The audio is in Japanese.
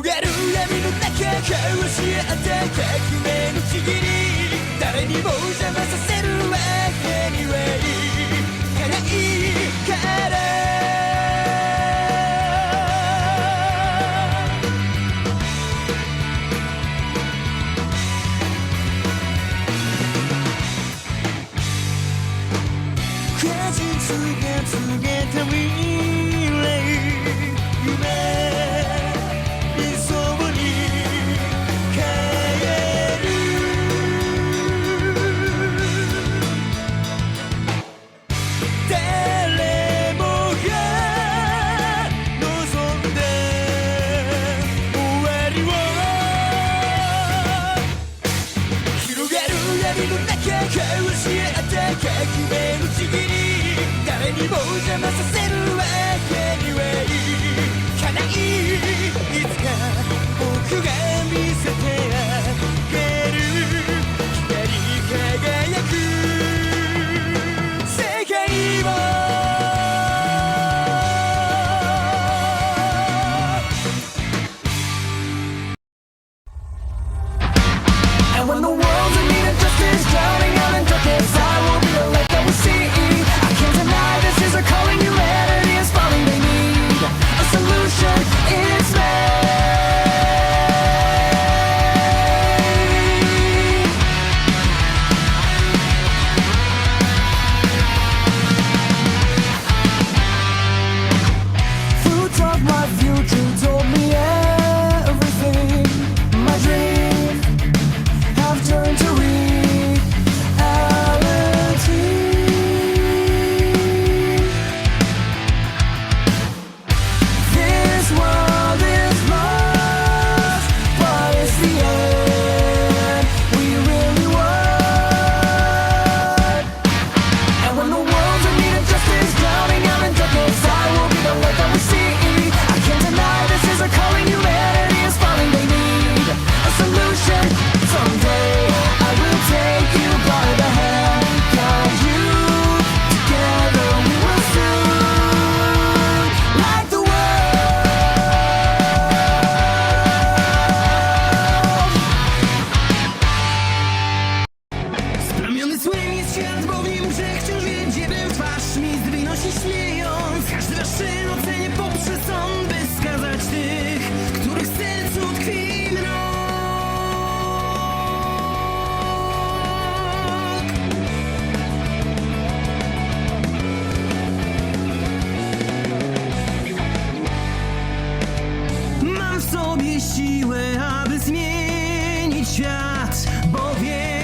広がる闇の中交わし合った革命のちぎり誰にも邪魔させるわけにはいかないから果実が告げたがる闇の中交わし合った革命のちぎり誰にも邪魔させるわけにはいかないいつか僕が見せてあげる光り輝く世界を And when the world aby zmienić świat, bo wiem,